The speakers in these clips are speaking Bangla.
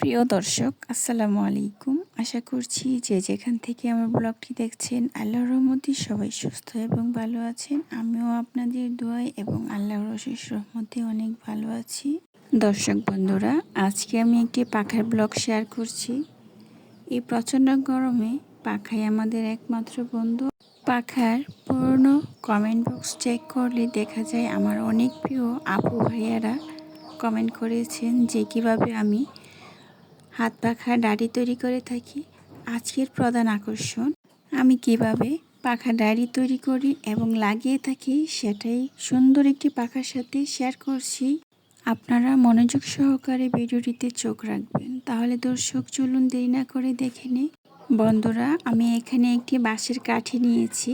প্রিয় দর্শক, আসসালামু আলাইকুম। আশা করছি যে যেখান থেকে আমার ব্লগটি দেখছেন, আল্লাহর রহমতে সবাই সুস্থ এবং ভালো আছেন। আমিও আপনাদের দোয়াই এবং আল্লাহর অশেষ রহমতে অনেক ভালো আছি। দর্শক বন্ধুরা, আজকে আমি একটি পাখার ব্লগ শেয়ার করছি। এই প্রচণ্ড গরমে পাখাই আমাদের একমাত্র বন্ধু। পাখার পুরনো কমেন্ট বক্স চেক করলে দেখা যায় আমার অনেক প্রিয় আপু ভাইয়ারা কমেন্ট করেছেন যে কীভাবে আমি হাত পাখা ডাড়ি তৈরি করে থাকি। আজকের প্রধান আকর্ষণ, আমি কীভাবে পাখা ডাড়ি তৈরি করি এবং লাগিয়ে থাকি সেটাই সুন্দর একটি পাখার সাথে শেয়ার করছি। আপনারা মনোযোগ সহকারে ভিডিওটিতে চোখ রাখবেন। তাহলে দর্শক, চলুন দেরি না করে দেখে নিই। বন্ধুরা, আমি এখানে একটি বাঁশের কাঠি নিয়েছি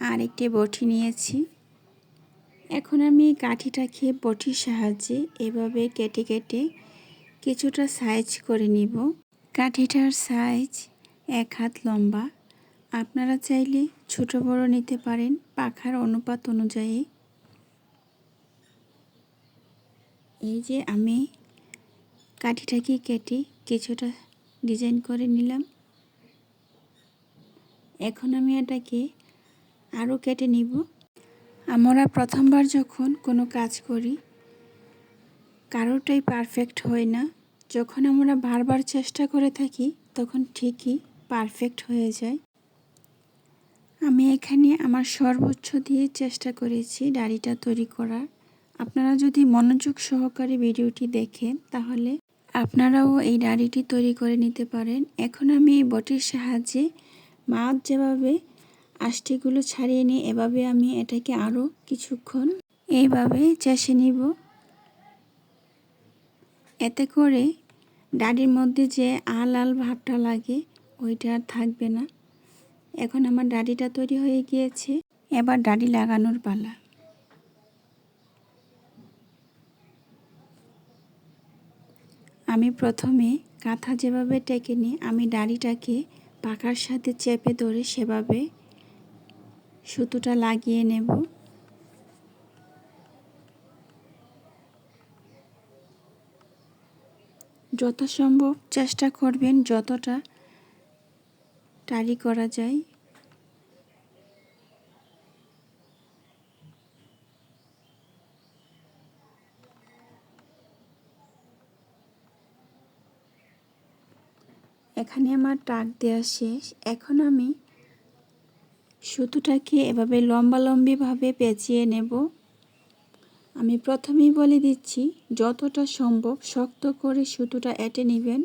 আর একটি বটি নিয়েছি। এখন আমি কাঠিটাকে বটির সাহায্যে এভাবে কেটে কেটে কিছুটা সাইজ করে নিব। কাঠিটার সাইজ এক হাত লম্বা। আপনারা চাইলে ছোট বড় নিতে পারেন পাখার অনুপাত অনুযায়ী। এই যে আমি কাঠিটাকে কেটে কিছুটা ডিজাইন করে নিলাম। এখন আমি এটাকে আরও কেটে নিব। আমরা প্রথমবার যখন কোনো কাজ করি কারোটাই পারফেক্ট হয় না। যখন আমরা বারবার চেষ্টা করে থাকি, তখন ঠিকই পারফেক্ট হয়ে যায়। আমি এখানে আমার সর্বোচ্চ দিয়ে চেষ্টা করেছি দাড়িটা তৈরি করার। আপনারা যদি মনোযোগ সহকারে ভিডিওটি দেখেন, তাহলে আপনারাও এই দাড়িটি তৈরি করে নিতে পারেন। এখন আমি এই বটির সাহায্যে মাছ যেভাবে আষ্টিগুলো ছাড়িয়ে নিই, এভাবে আমি এটাকে আরও কিছুক্ষণ এইভাবে চেষে নিব। এতে করে ডাডির মধ্যে যে আল আল ভাবটা লাগে, ওইটা আর থাকবে না। এখন আমার ডাডিটা তৈরি হয়ে গিয়েছে। এবার ডাডি লাগানোর পালা। আমি প্রথমে কাঁথা যেভাবে টেকে নিই আমি ডাড়িটাকে পাকার সাথে চেপে ধরে সেভাবে সুতোটা লাগিয়ে নেব। যথাসম্ভব চেষ্টা করবেন যতটা টালি করা যায়। এখানে আমার টাক দেওয়া শেষ। এখন আমি সুতোটাকে এভাবে লম্বা লম্বিভাবে পেঁচিয়ে নেব। আমি প্রথমেই বলে দিচ্ছি, যতটা সম্ভব শক্ত করে সুতোটা এঁটে নেবেন।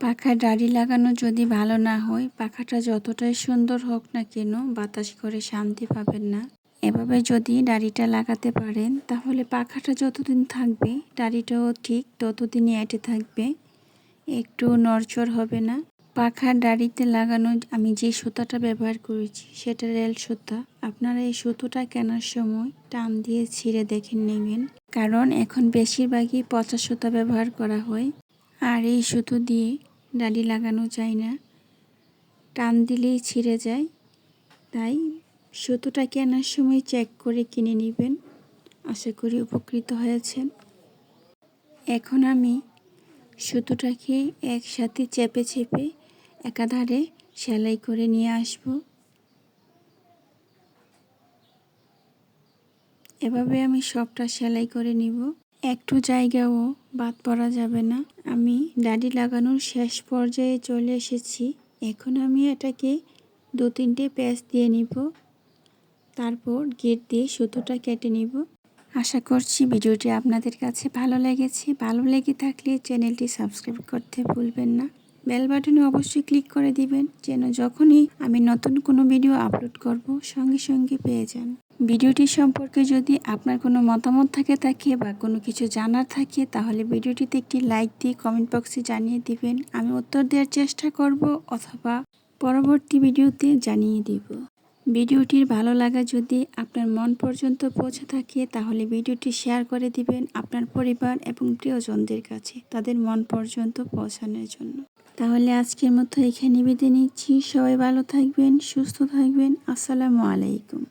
পাখা ডাড়ি লাগানো যদি ভালো না হয়, পাখাটা যতটাই সুন্দর হোক না কেন বাতাস করে শান্তি পাবেন না। এভাবে যদি দাড়িটা লাগাতে পারেন, তাহলে পাখাটা যতদিন থাকবে, দাড়িটাও ঠিক ততদিনই এঁটে থাকবে। একটু নড়চড় হবে না। পাখার দাড়িতে লাগানো আমি যে সুতাটা ব্যবহার করেছি, সেটা রেল সুতা। আপনারা এই সুতোটা কেনার সময় টান দিয়ে ছিঁড়ে দেখে নেবেন। কারণ এখন বেশিরভাগই পচা সুতা ব্যবহার করা হয়। আর এই সুতো দিয়ে ডালি লাগানো যায় না। টান দিলেই ছিঁড়ে যায়। তাই সুতোটা কেনার সময় চেক করে কিনে নেবেন। আশা করি উপকৃত হয়েছেন। এখন আমি সুতোটাকে একসাথে চেপে চেপে একাধারে সেলাই করে নিয়ে আসব। এভাবে আমি সবটা সেলাই করে নিব। একটু জায়গাও বাদ পড়া যাবে না। আমি দাড়ি লাগানোর শেষ পর্যায়ে চলে এসেছি। এখন আমি এটাকে দু তিনটে প্যাচ দিয়ে নিব। তারপর গেট দিয়ে সুতোটা কেটে নিব। আশা করছি ভিডিওটি আপনাদের কাছে ভালো লেগেছে। ভালো লেগে থাকলে চ্যানেলটি সাবস্ক্রাইব করতে ভুলবেন না। বেল বাটনে অবশ্যই ক্লিক করে দিবেন, যেন যখনই আমি নতুন কোনো ভিডিও আপলোড করব, সঙ্গে সঙ্গে পেয়ে যান। ভিডিওটি সম্পর্কে যদি আপনার কোনো মতামত থাকে থাকে বা কোনো কিছু জানার থাকে, তাহলে ভিডিওটিতে একটি লাইক দিয়ে কমেন্ট বক্সে জানিয়ে দিবেন। আমি উত্তর দেওয়ার চেষ্টা করব অথবা পরবর্তী ভিডিওতে জানিয়ে দিব। ভিডিওটির ভালো লাগা যদি আপনার মন পর্যন্ত পৌঁছে থাকে, তাহলে ভিডিওটি শেয়ার করে দিবেন আপনার পরিবার এবং প্রিয়জনদের কাছে, তাদের মন পর্যন্ত পৌঁছানোর জন্য। তাহলে আজকের মতো এখানে বিদায় নিচ্ছি। সবাই ভালো থাকবেন সুস্থ থাকবেন। আসসালামু আলাইকুম।